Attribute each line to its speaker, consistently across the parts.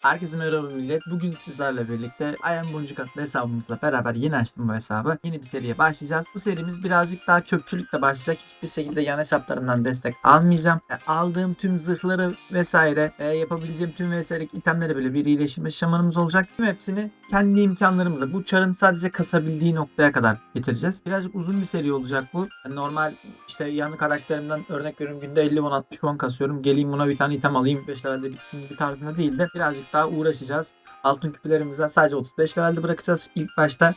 Speaker 1: Herkese merhaba millet. Bugün sizlerle birlikte Ayhan Boncuk adlı hesabımızla beraber yeni açtım bu hesabı. Yeni bir seriye başlayacağız. Bu serimiz birazcık daha çöpçülükle başlayacak. Hiçbir şekilde yan hesaplarımdan destek almayacağım. E, aldığım tüm zırhları vesaire e, yapabileceğim tüm vesairelik itemleri böyle bir iyileştirme şamanımız olacak. Tüm hepsini kendi imkanlarımızla bu çarın sadece kasabildiği noktaya kadar getireceğiz. Birazcık uzun bir seri olacak bu. Yani normal işte yan karakterimden örnek veriyorum günde 50 won 60 won kasıyorum. Geleyim buna bir tane item alayım 5 levelde bitsin gibi tarzında değil de birazcık daha uğraşacağız. Altın küpelerimizden sadece 35 levelde bırakacağız ilk başta.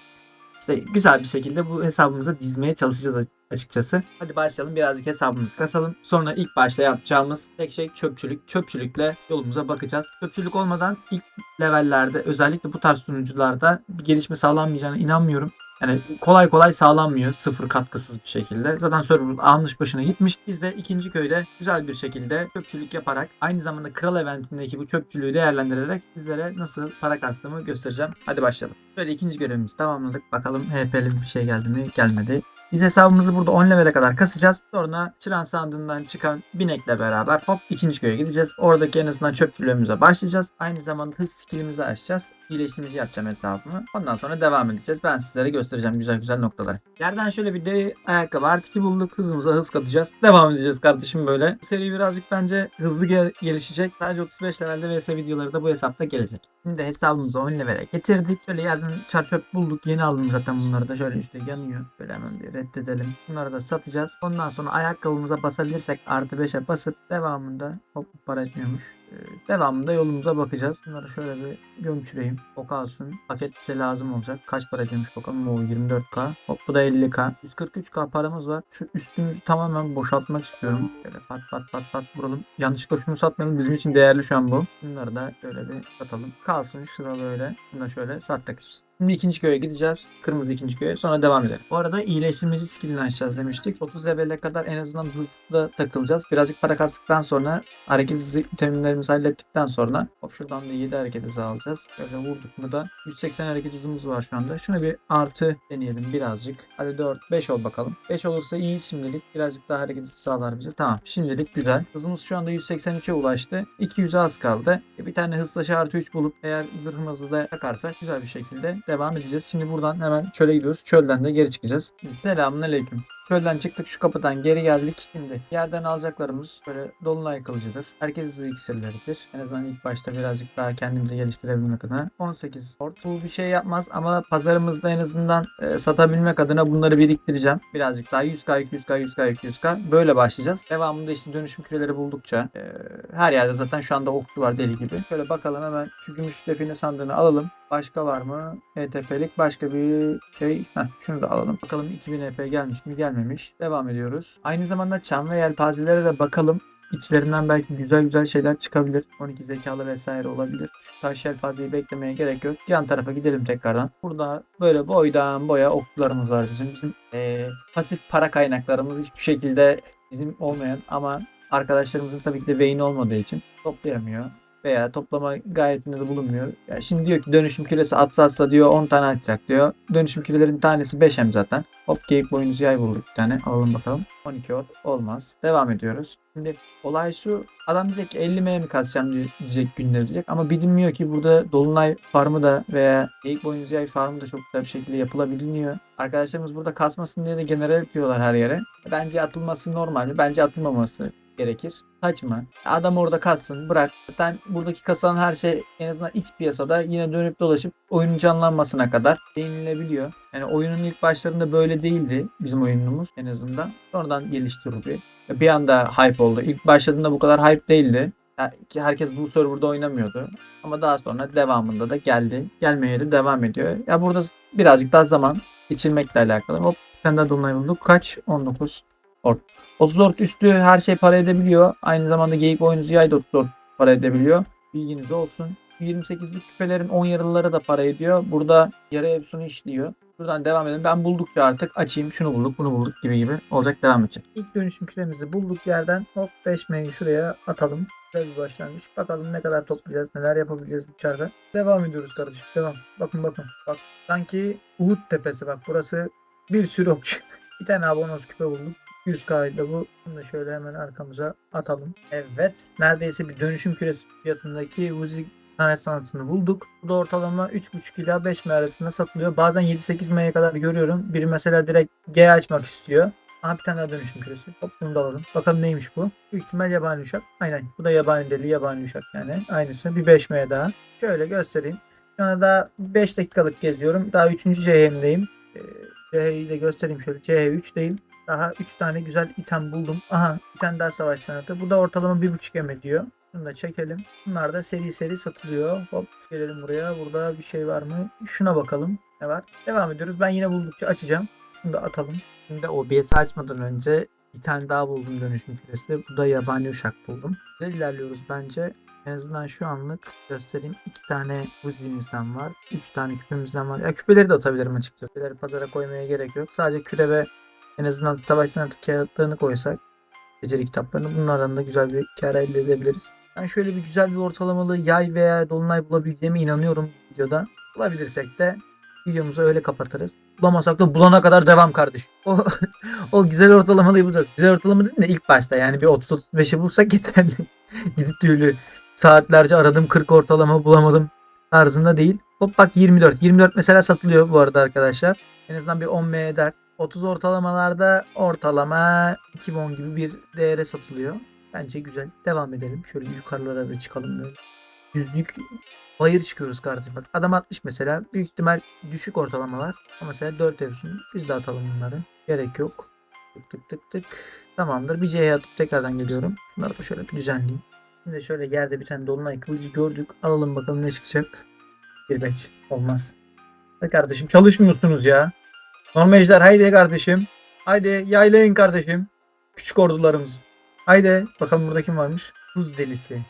Speaker 1: İşte güzel bir şekilde bu hesabımıza dizmeye çalışacağız açıkçası. Hadi başlayalım birazcık hesabımızı kasalım. Sonra ilk başta yapacağımız tek şey çöpçülük. Çöpçülükle yolumuza bakacağız. Çöpçülük olmadan ilk levellerde özellikle bu tarz sunucularda bir gelişme sağlanmayacağına inanmıyorum. Yani kolay kolay sağlanmıyor sıfır katkısız bir şekilde. Zaten server almış başına gitmiş. Biz de ikinci köyde güzel bir şekilde çöpçülük yaparak aynı zamanda kral eventindeki bu çöpçülüğü değerlendirerek sizlere nasıl para kastığımı göstereceğim. Hadi başlayalım. Böyle ikinci görevimizi tamamladık. Bakalım HP'li bir şey geldi mi? Gelmedi. Biz hesabımızı burada 10 level'e kadar kasacağız. Sonra çıran sandığından çıkan binekle beraber hop ikinci köye gideceğiz. Oradaki en azından çöpçülüğümüze başlayacağız. Aynı zamanda hız skillimizi açacağız. İyileştirici yapacağım hesabımı. Ondan sonra devam edeceğiz. Ben sizlere göstereceğim güzel güzel noktaları. Yerden şöyle bir deri ayakkabı artı 2 bulduk. Hızımıza hız katacağız. Devam edeceğiz kardeşim böyle. Bu seri birazcık bence hızlı gel- gelişecek. Sadece 35 levelde vs videoları da bu hesapta gelecek. Şimdi hesabımızı 10 levele getirdik. Şöyle yerden çar çöp bulduk. Yeni aldım zaten bunları da. Şöyle üstte yanıyor. Böyle hemen bir reddedelim. Bunları da satacağız. Ondan sonra ayakkabımıza basabilirsek artı 5'e basıp devamında hop para etmiyormuş. Ee, devamında yolumuza bakacağız. Bunları şöyle bir gömçüreyim. O kalsın. Paket bize lazım olacak. Kaç para ediyormuş bakalım. O 24k. Hop bu da 50k. 143k paramız var. Şu üstümüzü tamamen boşaltmak istiyorum. Böyle pat pat pat pat vuralım. Yanlışlıkla şunu satmayalım. Bizim için değerli şu an bu. Bunları da şöyle bir satalım. Kalsın şurada böyle. Bunu da şöyle sattık. Şimdi ikinci köye gideceğiz. Kırmızı ikinci köye. Sonra devam edelim. Bu arada iyileştirmeci skillini açacağız demiştik. 30 level'e kadar en azından hızlı takılacağız. Birazcık para kastıktan sonra hareket hızı itemlerimizi hallettikten sonra hop şuradan da 7 hareket hızı alacağız. Böyle vurduk mu da 180 hareket hızımız var şu anda. Şuna bir artı deneyelim birazcık. Hadi 4 5 ol bakalım. 5 olursa iyi şimdilik. Birazcık daha hareket hızı sağlar bize. Tamam. Şimdilik güzel. Hızımız şu anda 183'e ulaştı. 200'e az kaldı. E, Bir tane hızlaşı artı 3 bulup eğer zırhımızı da takarsak güzel bir şekilde devam edeceğiz. Şimdi buradan hemen çöle gidiyoruz. Çölden de geri çıkacağız. Selamun aleyküm. Çölden çıktık şu kapıdan geri geldik. Şimdi yerden alacaklarımız böyle dolunay kılıcıdır. Herkes hızlı iksirleridir. En azından ilk başta birazcık daha kendimizi geliştirebilmek adına. 18 port. Bu bir şey yapmaz ama pazarımızda en azından e, satabilmek adına bunları biriktireceğim. Birazcık daha 100k 200k 100k 200k böyle başlayacağız. Devamında işte dönüşüm küreleri buldukça e, her yerde zaten şu anda okçu var deli gibi. Şöyle bakalım hemen şu gümüş define sandığını alalım. Başka var mı? ETP'lik başka bir şey. Heh, şunu da alalım. Bakalım 2000 EP gelmiş mi? Gelmemiş. Devam ediyoruz. Aynı zamanda çam ve yelpazelere de bakalım. İçlerinden belki güzel güzel şeyler çıkabilir. 12 zekalı vesaire olabilir. Şu taş yelpazeyi beklemeye gerek yok. Yan tarafa gidelim tekrardan. Burada böyle boydan boya okçularımız var bizim. Bizim eee, pasif para kaynaklarımız hiçbir şekilde bizim olmayan ama arkadaşlarımızın tabii ki de Vayne olmadığı için toplayamıyor veya toplama gayetinde de bulunmuyor. Ya şimdi diyor ki dönüşüm küresi atsa atsa diyor 10 tane atacak diyor. Dönüşüm kürelerin tanesi 5 hem zaten. Hop geyik boynuzu yay bulduk bir tane. Alalım bakalım. 12 ot olmaz. Devam ediyoruz. Şimdi olay şu. Adam diyecek ki 50 M mi kasacağım diye- diyecek günler diyecek. Ama bilinmiyor ki burada Dolunay farmı da veya geyik boynuzu yay farmı da çok güzel bir şekilde yapılabiliyor. Arkadaşlarımız burada kasmasın diye de general yapıyorlar her yere. Bence atılması normal. Bence atılmaması gerekir. Saçma. Adam orada kassın bırak. Zaten buradaki kasan her şey en azından iç piyasada yine dönüp dolaşıp oyunun canlanmasına kadar değinilebiliyor. Yani oyunun ilk başlarında böyle değildi bizim oyunumuz en azından. Sonradan geliştirildi. Bir anda hype oldu. İlk başladığında bu kadar hype değildi. Ki herkes bu serverda oynamıyordu. Ama daha sonra devamında da geldi. Gelmeye de devam ediyor. Ya burada birazcık daha zaman geçirmekle alakalı. Hop daha dolunay bulduk. Kaç? 19. Ort. 34 üstü her şey para edebiliyor. Aynı zamanda geyik boynuzu yay da 34 para edebiliyor. Bilginiz olsun. 28'lik küpelerin 10 yarılıları da para ediyor. Burada yarı hepsini işliyor. Buradan devam edelim. Ben buldukça artık açayım. Şunu bulduk, bunu bulduk gibi gibi olacak devam edecek. İlk dönüşüm küremizi bulduk yerden. Hop 5 M'yi şuraya atalım. Güzel bir başlangıç. Bakalım ne kadar toplayacağız, neler yapabileceğiz çarda. Devam ediyoruz kardeşim. Devam. Bakın bakın. Bak sanki Uhud tepesi bak. Burası bir sürü okçu. bir tane abonos küpe bulduk. 100 kaydı bu. Bunu da şöyle hemen arkamıza atalım. Evet. Neredeyse bir dönüşüm küresi fiyatındaki Uzi Sanat sanatını bulduk. Bu da ortalama 3.5 ila 5 M arasında satılıyor. Bazen 7-8 M'ye kadar görüyorum. Biri mesela direkt G açmak istiyor. Aha bir tane daha dönüşüm küresi. Hop bunu da alalım. Bakalım neymiş bu? Büyük ihtimal yabani uşak. Aynen. Bu da yabani deli, yabani uşak yani. Aynısı. Bir 5 M daha. Şöyle göstereyim. Şu anda daha 5 dakikalık geziyorum. Daha 3. CH'mdeyim. Ee, CH'yi de göstereyim şöyle. CH3 değil. Daha 3 tane güzel item buldum. Aha bir tane daha savaş sanatı. Bu da ortalama 1.5 M diyor. Bunu da çekelim. Bunlar da seri seri satılıyor. Hop gelelim buraya. Burada bir şey var mı? Şuna bakalım. Ne var? Devam ediyoruz. Ben yine buldukça açacağım. Şunu da atalım. Şimdi OBS'i açmadan önce bir tane daha buldum dönüşüm küresi. Bu da yabani uşak buldum. Güzel ilerliyoruz bence. En azından şu anlık göstereyim. iki tane buzimizden var. Üç tane küpemizden var. Ya küpeleri de atabilirim açıkçası. Küpeleri pazara koymaya gerek yok. Sadece küre ve en azından savaş sanatı kağıtlarını koysak beceri kitaplarını bunlardan da güzel bir kar elde edebiliriz. Ben şöyle bir güzel bir ortalamalı yay veya dolunay bulabileceğime inanıyorum videoda. Bulabilirsek de videomuzu öyle kapatırız. Bulamasak da bulana kadar devam kardeş. O, o güzel ortalamalıyı bulacağız. Güzel ortalama değil de ilk başta yani bir 30-35'i bulsak yeterli. Gidip öyle saatlerce aradım 40 ortalama bulamadım tarzında değil. Hop bak 24. 24 mesela satılıyor bu arada arkadaşlar. En azından bir 10 M eder. 30 ortalamalarda ortalama 2 won gibi bir değere satılıyor. Bence güzel. Devam edelim. Şöyle yukarılara da çıkalım böyle. Yüzlük bayır çıkıyoruz kardeşim. Bak adam 60 mesela. Büyük ihtimal düşük ortalamalar. Ama mesela 4 evsin. Biz de atalım bunları. Gerek yok. Tık tık tık tık. Tamamdır. Bir C'ye atıp tekrardan geliyorum. Şunları da şöyle bir düzenleyeyim. Şimdi şöyle yerde bir tane dolunay kılıcı gördük. Alalım bakalım ne çıkacak. Bir beç. Olmaz. Hadi kardeşim çalışmıyorsunuz ya. Normal ejder haydi kardeşim. Haydi yaylayın kardeşim. Küçük ordularımız. Haydi bakalım burada kim varmış? Kuz delisi.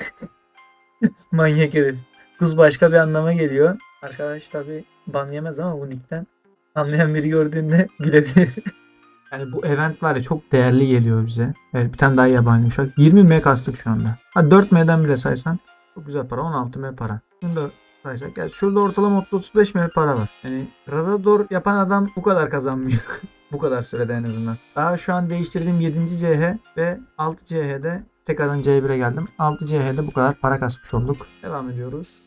Speaker 1: Manyak herif. Kuz başka bir anlama geliyor. Arkadaş tabi ban ama bu nickten. Anlayan biri gördüğünde gülebilir. Yani bu event var ya çok değerli geliyor bize. Evet bir tane daha yabani uşak. 20 M kastık şu anda. Ha 4 M'den bile saysan çok güzel para. 16 M para. Bunu saysak. Yani şurada ortalama 30-35 M para var. Yani Razador yapan adam bu kadar kazanmıyor. bu kadar sürede en azından. Daha şu an değiştirdiğim 7. CH ve 6 CH'de tekrardan C1'e geldim. 6 CH'de bu kadar para kasmış olduk. Devam ediyoruz.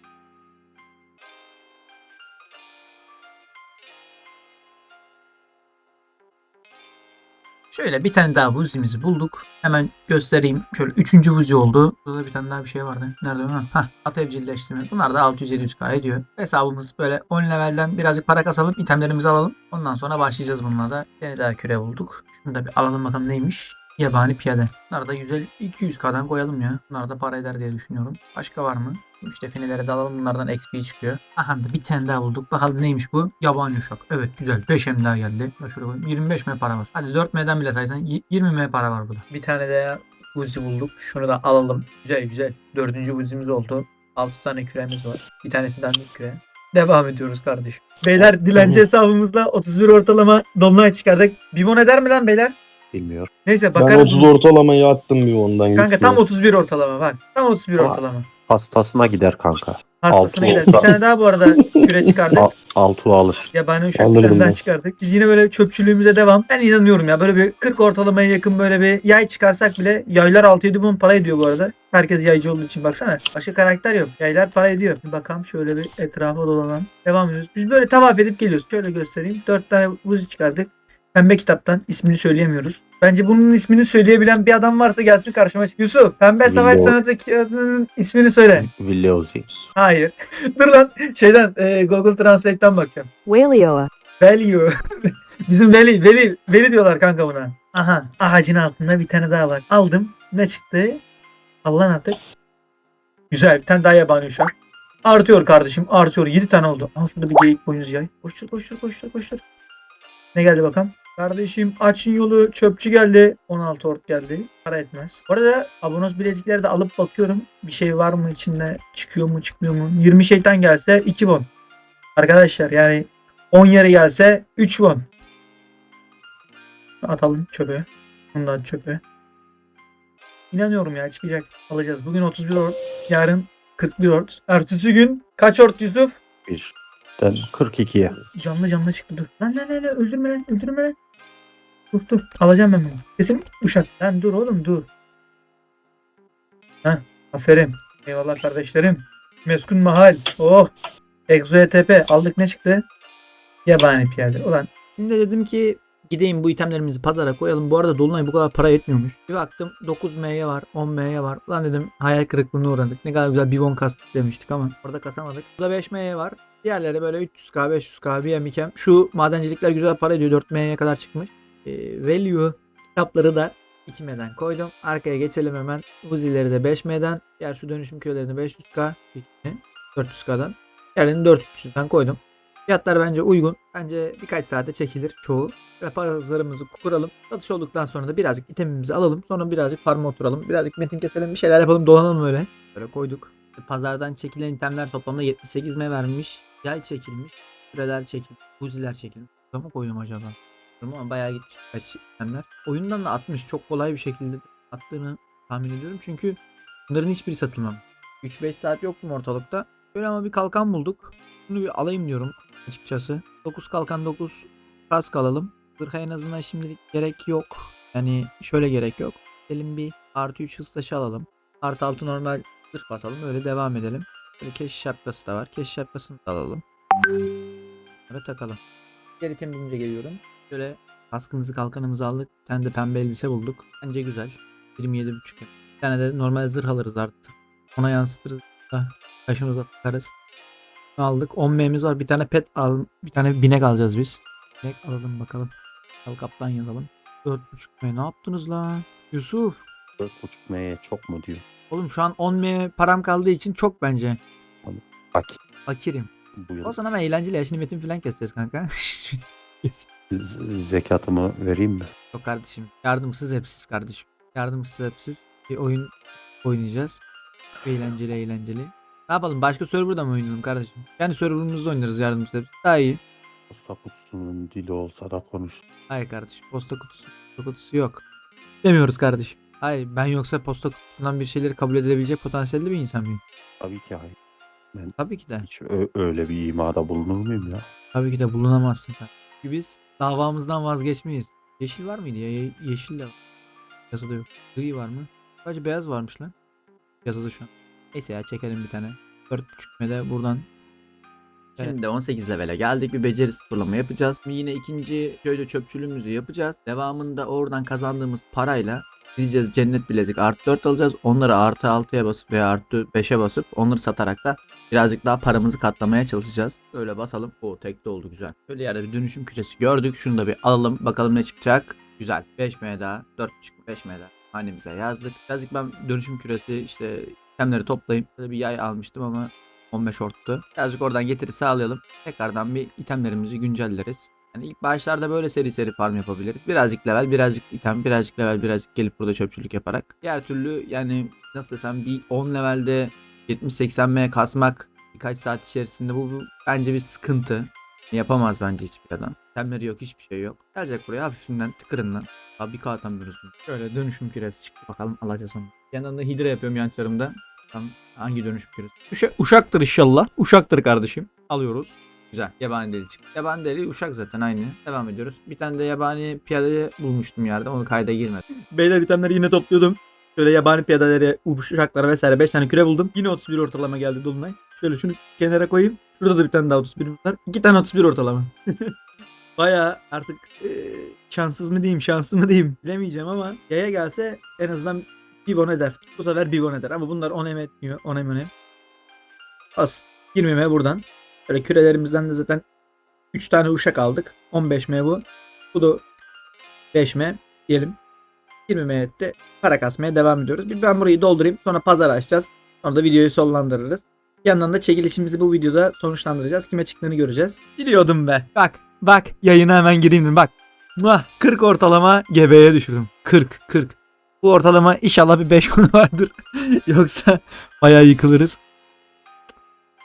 Speaker 1: Şöyle bir tane daha vuzimizi bulduk. Hemen göstereyim. Şöyle üçüncü vuzi oldu. Burada bir tane daha bir şey vardı. Nerede? Ha, Hah, at evcilleştirme. Bunlar da 600-700k ediyor. Hesabımız böyle 10 levelden birazcık para kasalım. itemlerimizi alalım. Ondan sonra başlayacağız bununla da. Bir daha küre bulduk. Şunu da bir alalım bakalım neymiş. Yabani piyade. Bunları da 150 200k'dan koyalım ya. Bunlar da para eder diye düşünüyorum. Başka var mı? İşte finilere de alalım. Bunlardan XP çıkıyor. Aha da bir tane daha bulduk. Bakalım neymiş bu? Yabani uşak. Evet güzel. 5 M daha geldi. Şöyle koyayım. 25 M para var. Hadi 4 M'den bile saysan y- 20 M para var burada. Bir tane daha Uzi bulduk. Şunu da alalım. Güzel güzel. Dördüncü Uzi'miz oldu. 6 tane küremiz var. Bir tanesi dandik küre. Devam ediyoruz kardeşim. Beyler dilenci hesabımızda 31 ortalama dolunay çıkardık. Bimon eder mi lan beyler?
Speaker 2: Bilmiyorum.
Speaker 1: Neyse
Speaker 2: Ben
Speaker 1: bakarız.
Speaker 2: 30 ortalamayı attım bir ondan.
Speaker 1: Kanka tam
Speaker 2: gitmiyor.
Speaker 1: 31 ortalama bak. Tam 31
Speaker 2: Aa.
Speaker 1: ortalama.
Speaker 2: Hastasına gider kanka.
Speaker 1: Hastasına
Speaker 2: altı
Speaker 1: gider. Bir
Speaker 2: olsa-
Speaker 1: tane daha bu arada küre çıkardık.
Speaker 2: Al, Altuğ alır.
Speaker 1: Yabani
Speaker 2: Alırım
Speaker 1: tane daha
Speaker 2: ben.
Speaker 1: çıkardık. Biz yine böyle çöpçülüğümüze devam. Ben inanıyorum ya böyle bir 40 ortalamaya yakın böyle bir yay çıkarsak bile yaylar 6-7 won para ediyor bu arada. Herkes yaycı olduğu için baksana. Başka karakter yok. Yaylar para ediyor. Bir bakalım şöyle bir etrafa dolanan. Devam ediyoruz. Biz böyle tavaf edip geliyoruz. Şöyle göstereyim. 4 tane vuzi çıkardık. Pembe kitaptan ismini söyleyemiyoruz. Bence bunun ismini söyleyebilen bir adam varsa gelsin karşıma. Yusuf, Pembe Savaş. Sanatı kağıdının ismini söyle.
Speaker 2: Villiozi.
Speaker 1: Hayır. Dur lan şeyden e, Google Translate'ten bakacağım.
Speaker 3: Walioa.
Speaker 1: Value. Bizim Veli, Veli, Veli diyorlar kanka buna. Aha ağacın altında bir tane daha var. Aldım. Ne çıktı? Allah'ın artık. Güzel bir tane daha yabani uşak. Artıyor kardeşim artıyor. 7 tane oldu. Aha şurada bir geyik boynuz yay. Koştur koştur koştur koştur. Ne geldi bakalım? Kardeşim açın yolu çöpçü geldi. 16 ort geldi. Para etmez. Bu arada abonos bilezikleri de alıp bakıyorum. Bir şey var mı içinde? Çıkıyor mu çıkmıyor mu? 20 şeytan gelse 2 bon. Arkadaşlar yani 10 yere gelse 3 won. Atalım çöpe. Bundan çöpe. İnanıyorum ya çıkacak. Alacağız. Bugün 31 ort. Yarın 41 ort. Ertesi gün kaç ort Yusuf?
Speaker 2: Bir. Ben 42'ye.
Speaker 1: Canlı canlı çıktı dur. Lan lan lan, öldürme lan öldürme lan. Dur dur alacağım ben. Kesin uşak. Lan dur oğlum dur. Heh aferin. Eyvallah kardeşlerim. Meskun Mahal. Oh. Exo ETP. Aldık ne çıktı? Yabani piyade. Ulan. Şimdi de dedim ki gideyim bu itemlerimizi pazara koyalım. Bu arada Dolunay bu kadar para etmiyormuş. Bir baktım 9 M'ye var 10 M'ye var. Ulan dedim hayal kırıklığına uğradık. Ne kadar güzel bir won kastık demiştik ama orada kasamadık. Burada 5 M'ye var. Diğerleri böyle 300k 500k bir emikem. Şu madencilikler güzel para ediyor. 4 M'ye kadar çıkmış. Ee, value kitapları da 2 M'den koydum. Arkaya geçelim hemen. Uzi'leri de 5 M'den. Diğer şu dönüşüm köylerini 500k. 400k'dan. Diğerlerini 400'den koydum. Fiyatlar bence uygun. Bence birkaç saate çekilir çoğu. Pazarımızı kuralım. Satış olduktan sonra da birazcık itemimizi alalım. Sonra birazcık farma oturalım. Birazcık metin keselim. Bir şeyler yapalım. Dolanalım öyle. Böyle koyduk. Pazardan çekilen itemler toplamda 78 M vermiş. Yay çekilmiş. Süreler çekilmiş. Buziler çekilmiş. Mı koydum acaba? Ama bayağı gitmiş kaç itemler. Oyundan da atmış. Çok kolay bir şekilde attığını tahmin ediyorum. Çünkü bunların hiçbiri satılmam. 3-5 saat yoktum ortalıkta. Böyle ama bir kalkan bulduk. Bunu bir alayım diyorum açıkçası. 9 kalkan 9 kask alalım. Zırha en azından şimdilik gerek yok. Yani şöyle gerek yok. Elim bir artı 3 hız taşı alalım. Artı 6 normal zırh basalım. Öyle devam edelim. Böyle keş şapkası da var. Keş şapkasını da alalım. Bunları takalım. Diğer itemimize geliyorum. Şöyle kaskımızı kalkanımızı aldık. Bir tane de pembe elbise bulduk. Bence güzel. 27.5 Bir tane de normal zırh alırız artık. Ona yansıtırız. da Taşımıza takarız. Bunu aldık. 10 M'miz var. Bir tane pet al. Bir tane binek alacağız biz. Binek alalım bakalım. Al kaplan yazalım. 4.5 M ne yaptınız lan? Yusuf.
Speaker 2: 4.5 M'ye çok mu diyor.
Speaker 1: Oğlum şu an 10 M param kaldığı için çok bence.
Speaker 2: Bak
Speaker 1: Fakirim.
Speaker 2: bu yıl
Speaker 1: O zaman ama eğlenceli ya. Şimdi metin falan keseceğiz kanka.
Speaker 2: zekatımı vereyim mi?
Speaker 1: Yok kardeşim. Yardımsız hepsiz kardeşim. Yardımsız hepsiz. Bir oyun oynayacağız. Eğlenceli eğlenceli. Ne yapalım? Başka serverda mı oynayalım kardeşim? Kendi serverımızda oynarız yardımsız hepsiz. Daha iyi.
Speaker 2: Posta kutusunun dili olsa da konuş.
Speaker 1: Hayır kardeşim. Posta kutusu. Posta kutusu yok. Demiyoruz kardeşim. Hayır ben yoksa posta kutusundan bir şeyleri kabul edilebilecek potansiyelli bir insan mıyım?
Speaker 2: Tabii ki hayır. Ben
Speaker 1: Tabii ki de.
Speaker 2: hiç ö- öyle bir imada bulunur muyum ya?
Speaker 1: Tabii ki de bulunamazsın. Çünkü biz davamızdan vazgeçmeyiz. Yeşil var mıydı ya? Ye- yeşil de var. Yazıda yok. Gri var mı? Sadece beyaz varmış lan. Yazıda şu an. Neyse ya çekelim bir tane. 4.5 mede buradan. Şimdi 18 levele geldik. Bir beceri sıfırlama yapacağız. Yine ikinci köyde çöpçülüğümüzü yapacağız. Devamında oradan kazandığımız parayla gideceğiz cennet bilezik artı 4 alacağız. Onları artı 6'ya basıp veya artı 5'e basıp onları satarak da birazcık daha paramızı katlamaya çalışacağız. Böyle basalım. O tekte oldu güzel. Böyle yerde bir dönüşüm küresi gördük. Şunu da bir alalım. Bakalım ne çıkacak. Güzel. 5 M daha. 4.5 5 M daha. Hanemize yazdık. Birazcık ben dönüşüm küresi işte itemleri. Böyle bir yay almıştım ama 15 orttu. Birazcık oradan getiri sağlayalım. Tekrardan bir itemlerimizi güncelleriz. Yani ilk başlarda böyle seri seri farm yapabiliriz. Birazcık level, birazcık item, birazcık level, birazcık gelip burada çöpçülük yaparak. Diğer türlü yani nasıl desem bir 10 levelde 70-80 M kasmak birkaç saat içerisinde bu, bu bence bir sıkıntı. Yapamaz bence hiçbir adam. Itemleri yok, hiçbir şey yok. Gelecek buraya hafifinden tıkırından. Abi bir K atamıyoruz bunu. Şöyle dönüşüm küresi çıktı. Bakalım alacağız onu. Yandan da hidre yapıyorum yan çarımda. Tam hangi dönüşüm küresi? Uşa- uşaktır inşallah. Uşaktır kardeşim. Alıyoruz. Güzel. Yabani deli çıktı. Yabani deli uşak zaten aynı. Devam ediyoruz. Bir tane de yabani piyade bulmuştum yerde. Onu kayda girmedi. Beyler itemleri yine topluyordum. Şöyle yabani piyadeleri, uşaklara vesaire 5 tane küre buldum. Yine 31 ortalama geldi Dolunay. Şöyle şunu kenara koyayım. Şurada da bir tane daha 31 var. 2 tane 31 ortalama. Baya artık eee, şanssız mı diyeyim, şanslı mı diyeyim bilemeyeceğim ama yaya gelse en azından bir bon eder. Bu sefer bir bon eder ama bunlar 10 em etmiyor. 10 em 10 em. As 20 m buradan. Böyle kürelerimizden de zaten 3 tane uşak aldık. 15 m bu. Bu da 5 m diyelim. 20 m etti. Para kasmaya devam ediyoruz. Bir ben burayı doldurayım. Sonra pazar açacağız. Sonra da videoyu sonlandırırız. Bir yandan da çekilişimizi bu videoda sonuçlandıracağız. Kime çıktığını göreceğiz. Biliyordum be. Bak bak yayına hemen gireyim. Bak. Muah, 40 ortalama GB'ye düşürdüm. 40 40. Bu ortalama inşallah bir 5 konu vardır. Yoksa bayağı yıkılırız.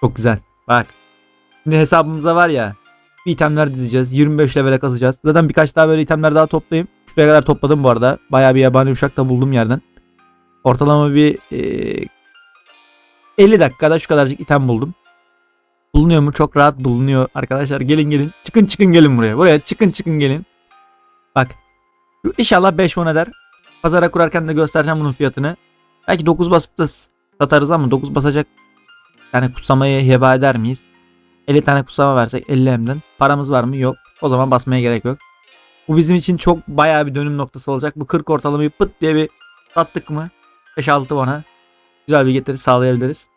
Speaker 1: Çok güzel. Bak. Şimdi hesabımıza var ya itemler dizeceğiz. 25 levele kasacağız. Zaten birkaç daha böyle itemler daha toplayayım. Şuraya kadar topladım bu arada. Bayağı bir yabani uşak da buldum yerden. Ortalama bir eee, 50 dakikada şu kadarcık item buldum. Bulunuyor mu? Çok rahat bulunuyor arkadaşlar. Gelin gelin. Çıkın çıkın gelin buraya. Buraya çıkın çıkın gelin. Bak. İnşallah 5 won eder. Pazara kurarken de göstereceğim bunun fiyatını. Belki 9 basıp da satarız ama 9 basacak yani kutsamayı heba eder miyiz? 50 tane kutsama versek 50 hemden. Paramız var mı? Yok. O zaman basmaya gerek yok. Bu bizim için çok bayağı bir dönüm noktası olacak. Bu 40 ortalamayı pıt diye bir sattık mı? 5-6 bana. Güzel bir getiri sağlayabiliriz.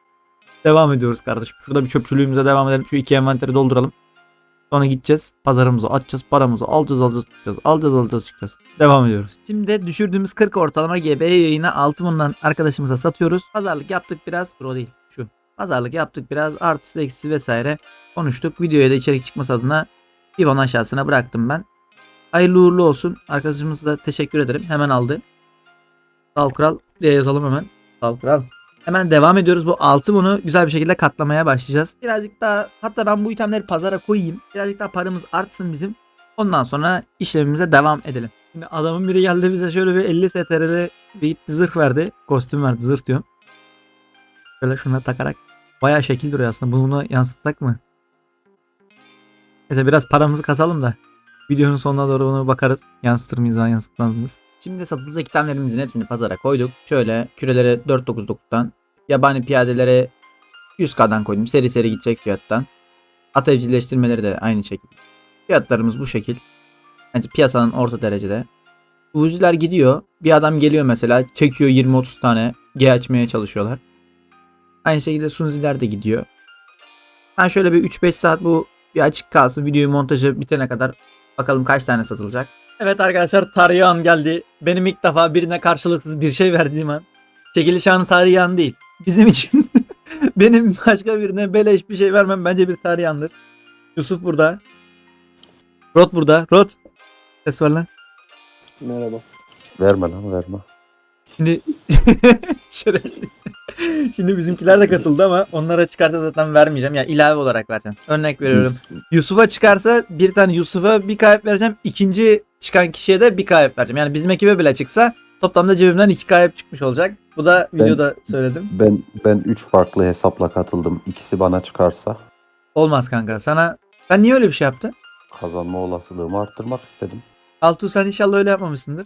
Speaker 1: Devam ediyoruz kardeşim. Şurada bir çöpçülüğümüze devam edelim. Şu iki envanteri dolduralım. Sonra gideceğiz. Pazarımızı açacağız. Paramızı alacağız alacağız çıkacağız. Alacağız alacağız çıkacağız. Devam ediyoruz. Şimdi düşürdüğümüz 40 ortalama GB yayını altımından arkadaşımıza satıyoruz. Pazarlık yaptık biraz. Pro değil. Şu. Pazarlık yaptık biraz. Artısı eksisi vesaire konuştuk. Videoya da içerik çıkması adına bir aşağısına bıraktım ben. Hayırlı uğurlu olsun. Arkadaşımıza da teşekkür ederim. Hemen aldı. Sağ ol kral diye yazalım hemen. Sağ ol kral. Hemen devam ediyoruz. Bu altı bunu güzel bir şekilde katlamaya başlayacağız. Birazcık daha hatta ben bu itemleri pazara koyayım. Birazcık daha paramız artsın bizim. Ondan sonra işlemimize devam edelim. Şimdi adamın biri geldi bize şöyle bir 50 STR'de bir zırh verdi. Kostüm verdi zırh diyorum. Şöyle şuna takarak. Bayağı şekil duruyor aslında. Bunu yansıtsak mı? Neyse biraz paramızı kasalım da. Videonun sonuna doğru bunu bakarız. Yansıtır mıyız veya yansıtmaz mıyız? Şimdi satılacak itemlerimizin hepsini pazara koyduk. Şöyle kürelere 499'dan, yabani piyadelere 100k'dan koydum. Seri seri gidecek fiyattan. At evcilleştirmeleri de aynı şekilde. Fiyatlarımız bu şekil. Bence piyasanın orta derecede. Uziler gidiyor. Bir adam geliyor mesela çekiyor 20-30 tane G açmaya çalışıyorlar. Aynı şekilde Sunziler de gidiyor. Ben şöyle bir 3-5 saat bu bir açık kalsın. Videoyu montajı bitene kadar bakalım kaç tane satılacak. Evet arkadaşlar tarihi an geldi. Benim ilk defa birine karşılıksız bir şey verdiğim an. Çekiliş anı tarihi an değil. Bizim için benim başka birine beleş bir şey vermem bence bir tarihi andır. Yusuf burada. Rod burada. Rod. Ses ver lan.
Speaker 3: Merhaba.
Speaker 2: Verme lan verme.
Speaker 1: Şimdi şerefsiz. Şimdi bizimkiler de katıldı ama onlara çıkarsa zaten vermeyeceğim. Ya ilave olarak vereceğim. Örnek veriyorum. Yusuf'a çıkarsa bir tane Yusuf'a bir kayıp vereceğim. İkinci çıkan kişiye de bir kayıp vereceğim. Yani bizim ekibe bile çıksa toplamda cebimden iki kayıp çıkmış olacak. Bu da
Speaker 2: Ben-
Speaker 1: videoda söyledim.
Speaker 2: Ben ben 3 farklı hesapla katıldım. İkisi bana çıkarsa
Speaker 1: Olmaz kanka. Sana sen niye öyle bir şey yaptın?
Speaker 2: kazanma olasılığımı arttırmak istedim.
Speaker 1: Altuğ sen inşallah öyle yapmamışsındır.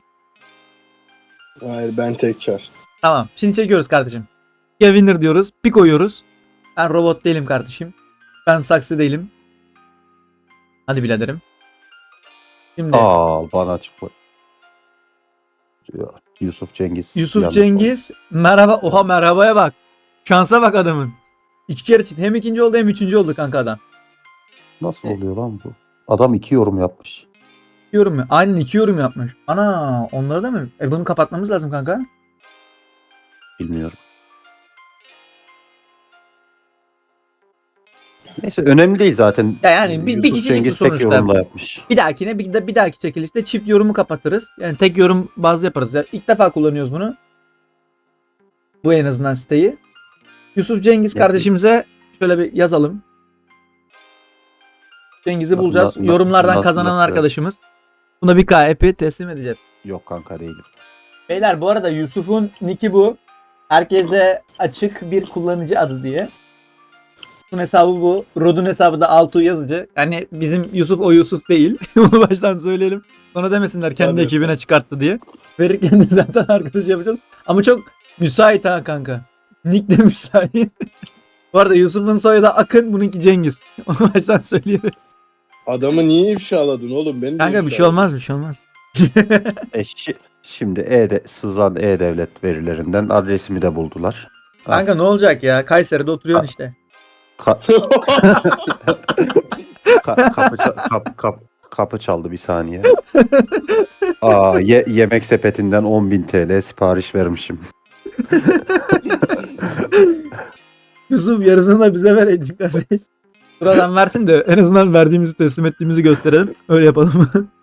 Speaker 3: Hayır ben tekrar.
Speaker 1: Tamam. Şimdi çekiyoruz kardeşim. Ya winner diyoruz. Bir koyuyoruz. Ben robot değilim kardeşim. Ben saksı değilim. Hadi biraderim. Şimdi
Speaker 2: Aa bana çıkma. Ya, Yusuf Cengiz.
Speaker 1: Yusuf
Speaker 2: yanlış
Speaker 1: Cengiz merhaba. Oha merhabaya bak. Şansa bak adamın. İki kere çıktı. Hem ikinci oldu hem üçüncü oldu kanka adam.
Speaker 2: oldu. Nasıl oluyor lan bu? Adam iki yorum yapmış.
Speaker 1: İki yorum mu? Aynen iki yorum yapmış. Ana onları da mı? E bunu kapatmamız lazım kanka.
Speaker 2: Bilmiyorum. Neyse önemli değil zaten.
Speaker 1: Ya yani bir- bir
Speaker 2: Yusuf
Speaker 1: kişi çıktı
Speaker 2: Cengiz tek
Speaker 1: sonuçta.
Speaker 2: yorumla yapmış.
Speaker 1: Bir dahakine bir, de, bir dahaki çekilişte çift yorumu kapatırız. Yani tek yorum bazlı yaparız. Yani ilk defa kullanıyoruz bunu. Bu en azından siteyi. Yusuf Cengiz kardeşimize şöyle bir yazalım. Cengiz'i
Speaker 2: Na-
Speaker 1: bulacağız.
Speaker 2: na- na-
Speaker 1: Yorumlardan
Speaker 2: nasıl-
Speaker 1: kazanan
Speaker 2: nasıl?
Speaker 1: arkadaşımız. Buna bir KP teslim edeceğiz.
Speaker 2: Yok kanka değilim.
Speaker 1: Beyler bu arada Yusuf'un nicki bu. Herkese açık bir kullanıcı adı diye. Hesabı bu. Rod'un hesabı da Altuğ yazıcı. Yani bizim Yusuf o Yusuf değil. Onu baştan söyleyelim. Sonra demesinler kendi
Speaker 3: Tabii.
Speaker 1: ekibine çıkarttı diye. Verirken de zaten arkadaş yapacağız. Ama çok müsait ha kanka. Nick de müsait. bu arada Yusuf'un soyadı Akın, bununki Cengiz. Onu baştan söyleyeyim.
Speaker 3: Adamı niye ifşaladın oğlum? Beni de
Speaker 1: Kanka bir şey
Speaker 3: ifşaladın.
Speaker 1: olmaz bir şey olmaz.
Speaker 2: E, şi- şimdi e sızan e-devlet verilerinden adresimi de buldular.
Speaker 1: Kanka ne olacak ya? Kayseri'de oturuyorsun işte.
Speaker 2: Ka- ka- kapı, ça- kap- kap- kapı çaldı bir saniye. Aa, ye- yemek sepetinden 10.000 TL sipariş vermişim.
Speaker 1: Yusuf yarısını da bize vereydin kardeş. Buradan versin de en azından verdiğimizi teslim ettiğimizi gösterelim. Öyle yapalım.